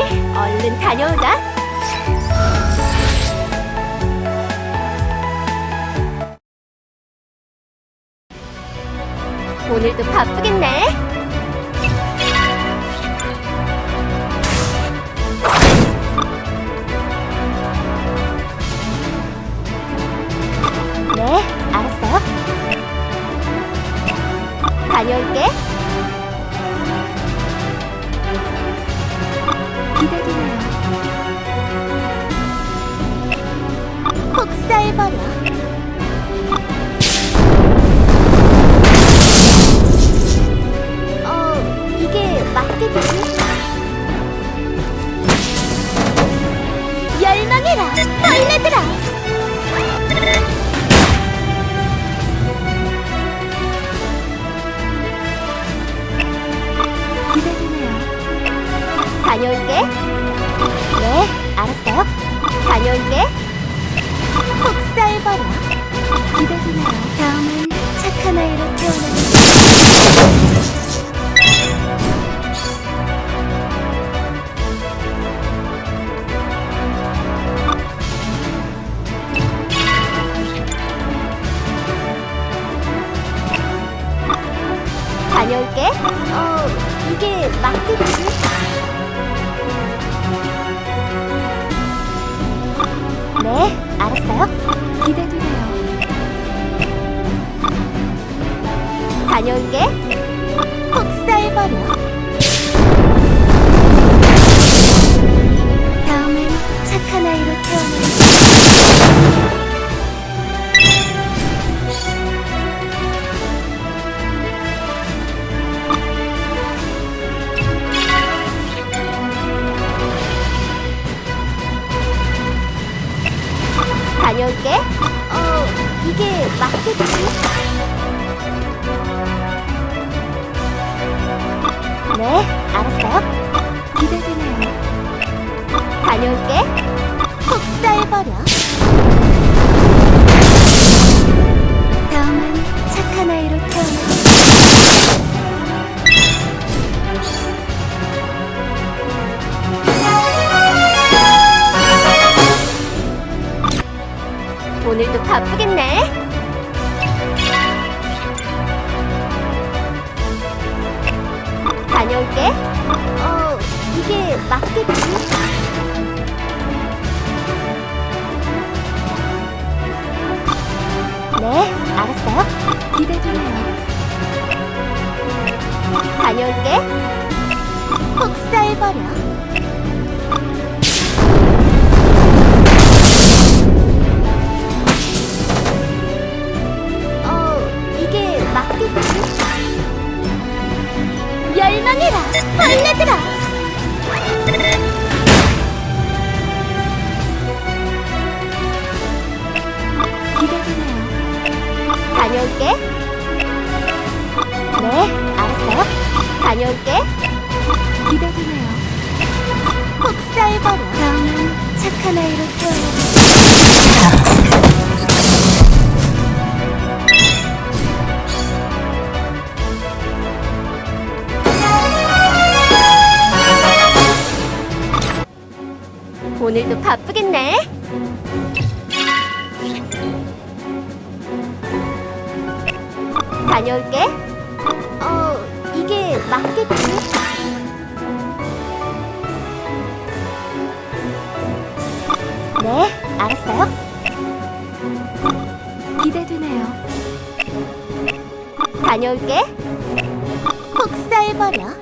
얼른 다녀오자. 오늘도 바쁜 게? 꺼버려. 다음은 착한 아이로 태어나. 오늘도 바쁘겠네. 다녀올게. 어, 이게 맞겠지? 네, 알았어요. 기대되네요. 다녀올게. 폭살버려.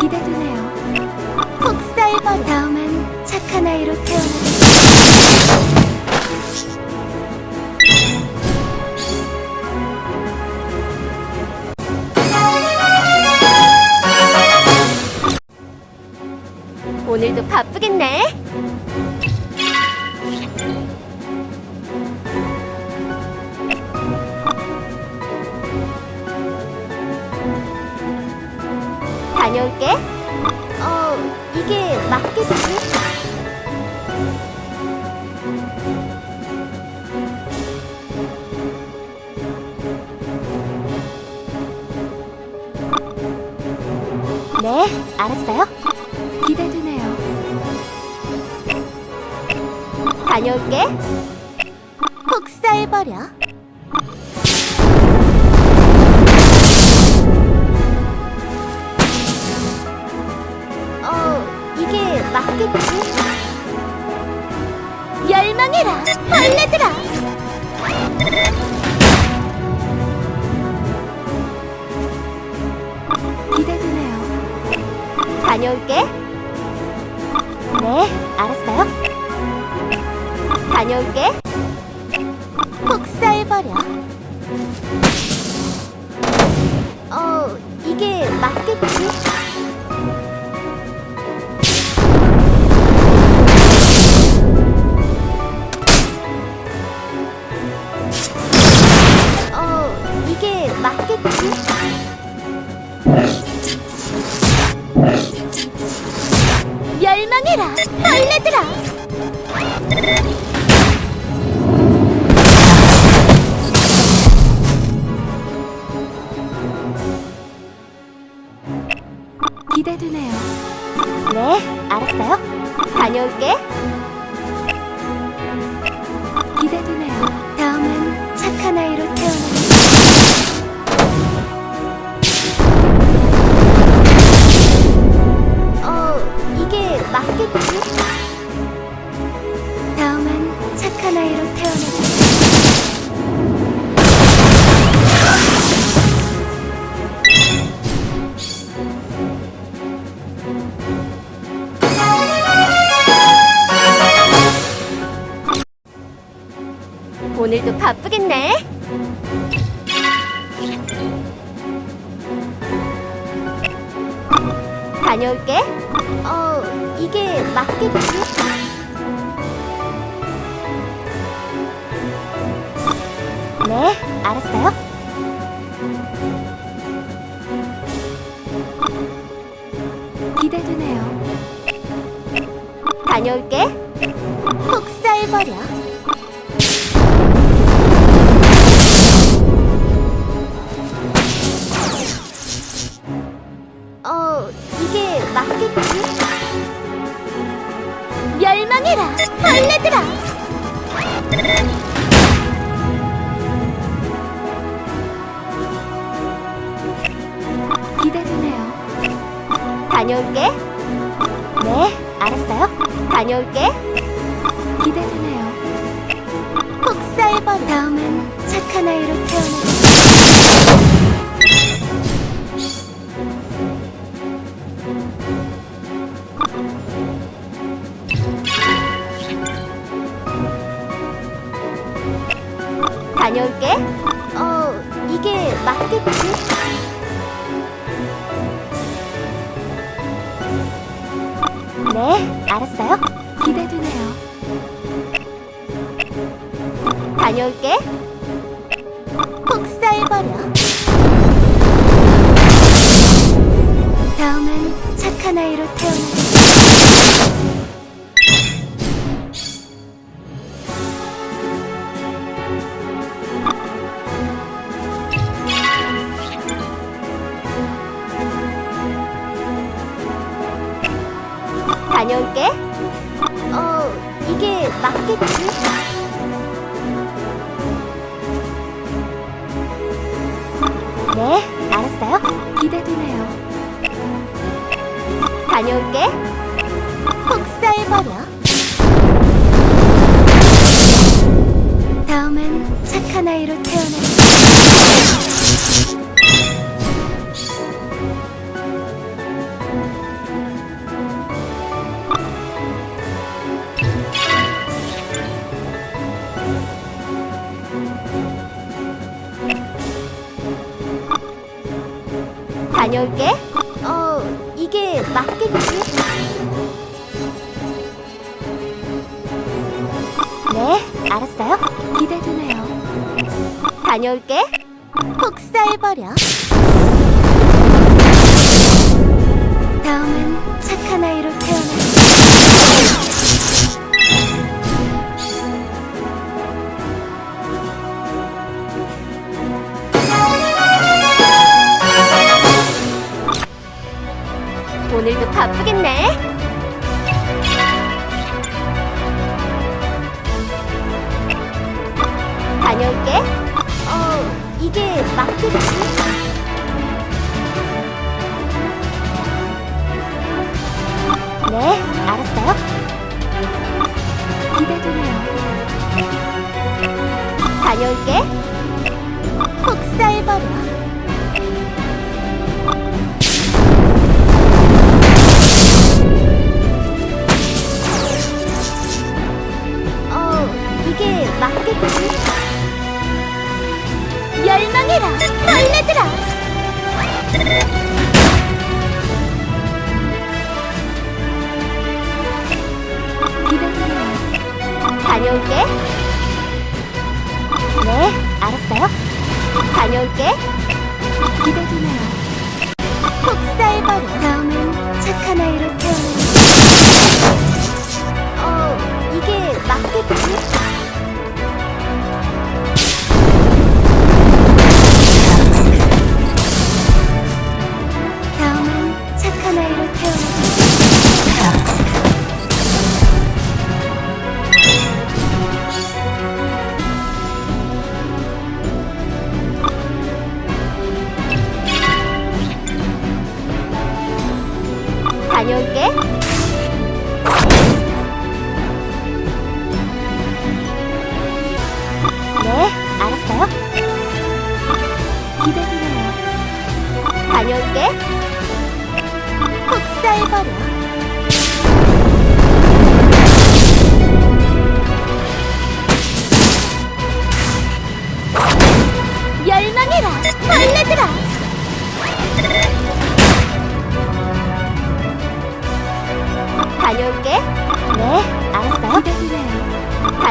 기대되네요. 폭살버 다음은 착한 아이로 태어나. 오늘도 바쁘겠네. 다녀올게. 어, 이게 맞겠지? 네, 알았어요. 기대되네요. 다녀올게. 폭살버려. 이게 맞겠지? 멸망해라, 벌레들아! 기대되네요. 다녀올게. 네, 알았어요. 다녀올게. 폭살버려. 어, 이게 맞겠지? 이게 맞겠지? 네, 알았어요. 기대되네요. 다녀올게. 폭살버려. 다음은 착한 아이로 태어나 네, 알았어요. 기대되네요. 다녀올게. 폭살버려. 다음은 착한 아이로 태어나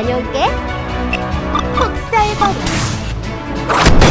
다녀올게. 폭살버려.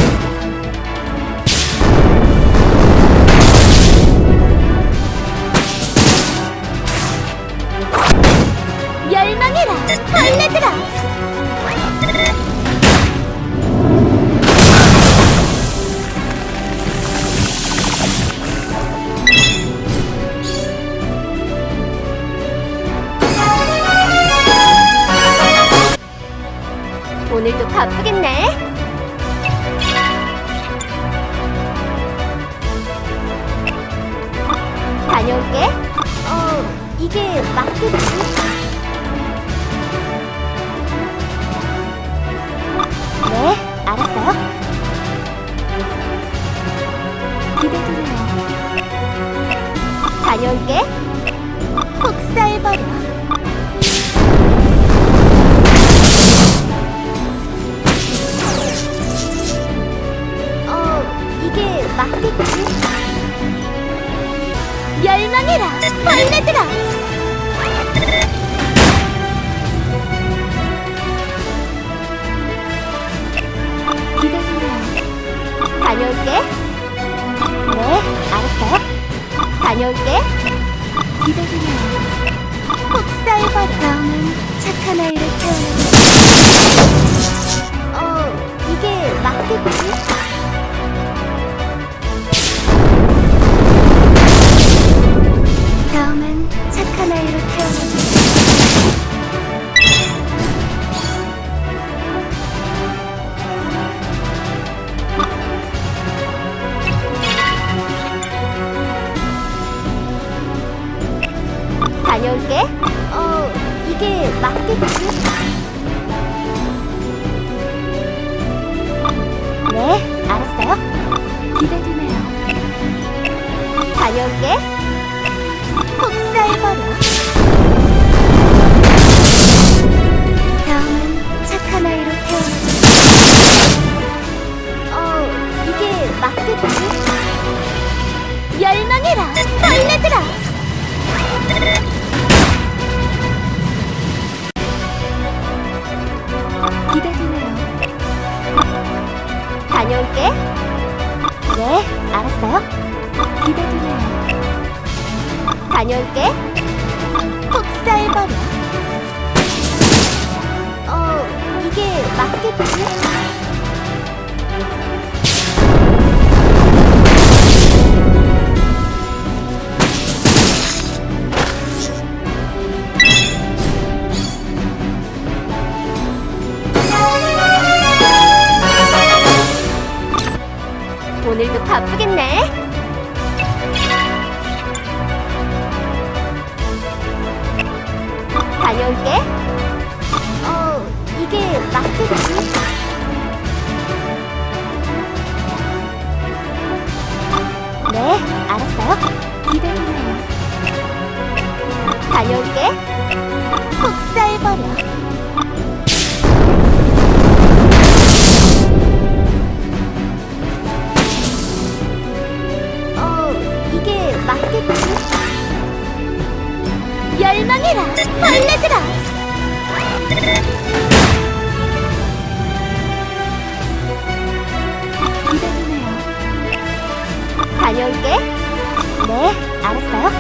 알겠어요?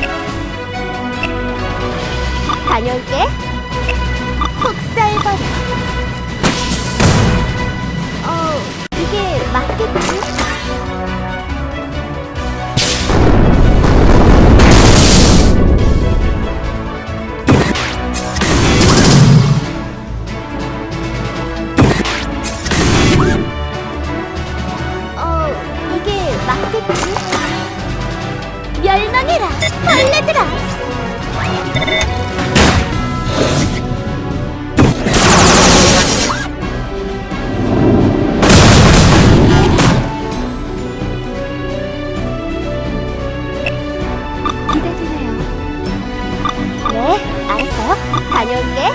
다녀올게. 폭살버려. 어, 이게 맞겠지? 있어? 다녀올게.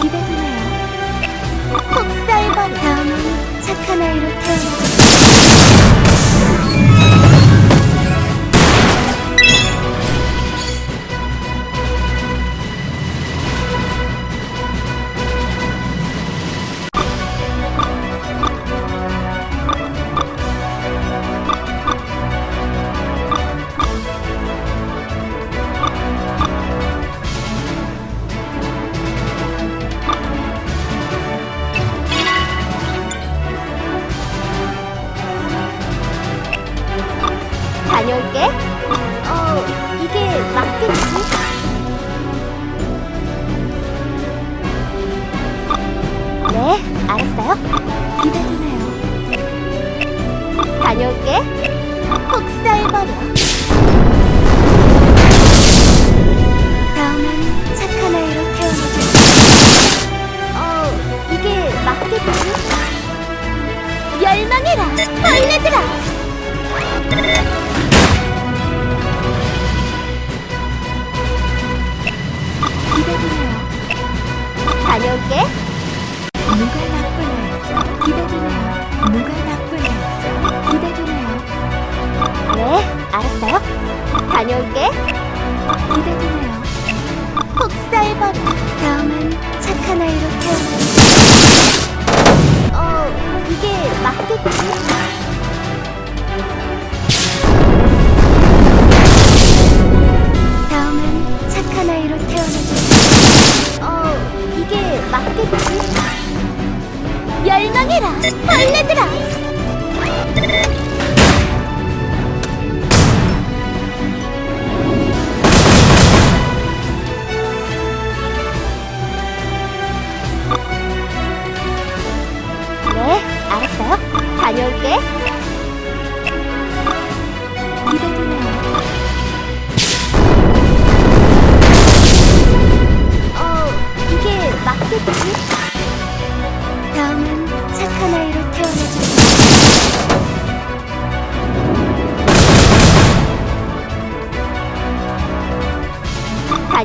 기대되네요. 폭살벌 다음은 착한 아이로 태어나. Huh?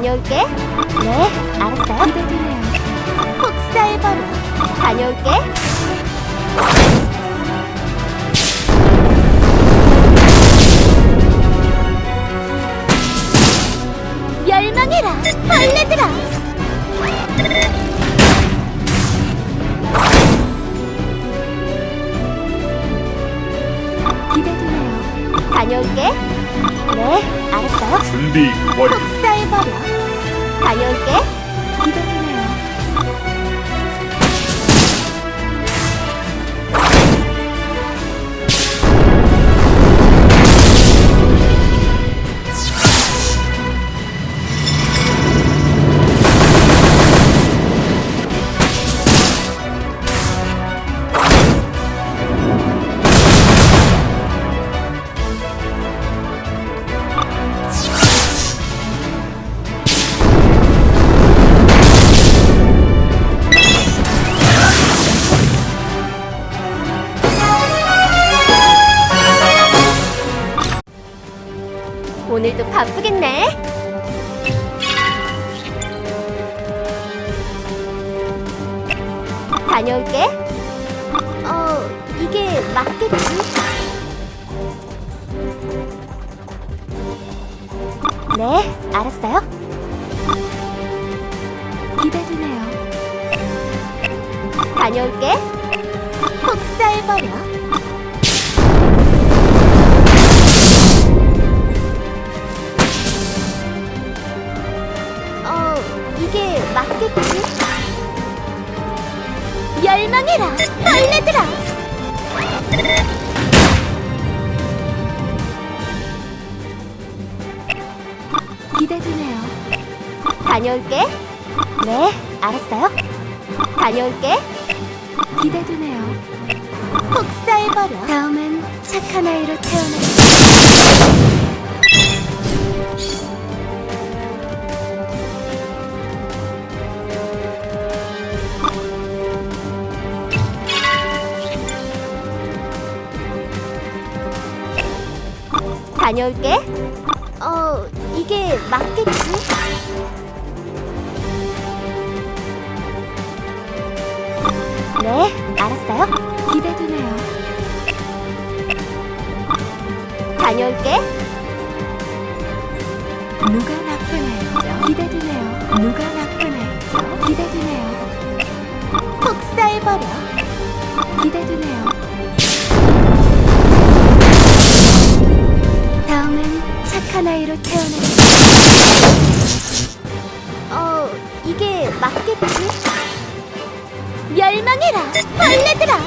다녀올게. 네, 알았어요. 아, 네, 네. 기다리네요. 폭살바로 다녀올게. 네, 알았어요. 기다리네요. 다녀올게. 폭살버려. 어, 이게 맞겠지? 멸망해라, 벌레들아! 다녀올게. 네, 알았어요. 다녀올게. 기대되네요. 폭살버려. 다음은 착한 아이로 태어나. 다녀올게. 어, 이게 맞겠지? 네, 알았어요. 기대되네요. 다녀올게. 누가 나쁜 아이죠? 기대되네요. 누가 나쁜 아이죠? 기대되네요. 폭살버려. 기대되네요. 다음은 착한 아이로 태어나. 어, 이게 맞겠지? 멸망해라, 벌레들아!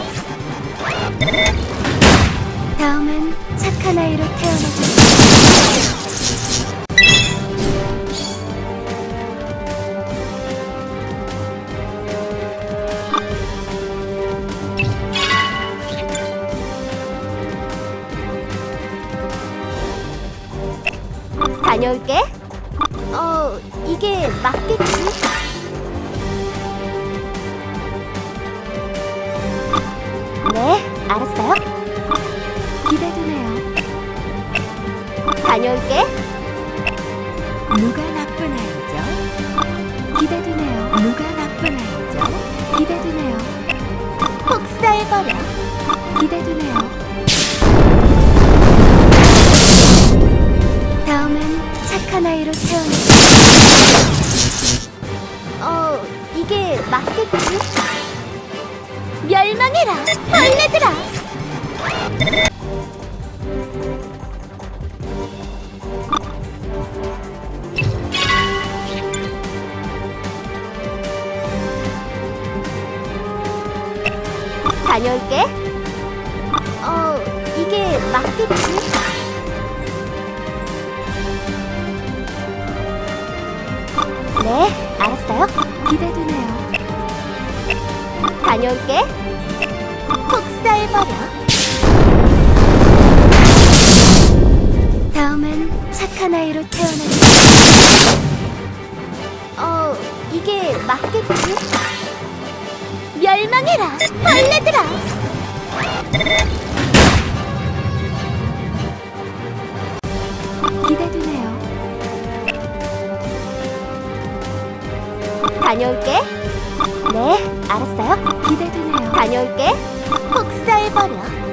다음은 착한 아이로 태어나자. 나쁜 아이죠? 기대되네요. 누가 나쁜 아이죠? 기대되네요. 폭살버려. 기대되네요. 다음은 착한 아이로 태어나. 어, 이게 맞겠지? 멸망해라, 벌레들아! 기대되네요. 다녀올게. 폭살버려. 다음은 착한 아이로 태어나. 어, 이게 맞겠지? 멸망해라, 벌레들아! 다녀올게. 네, 알았어요. 기대되네요. 다녀올게. 폭살버려.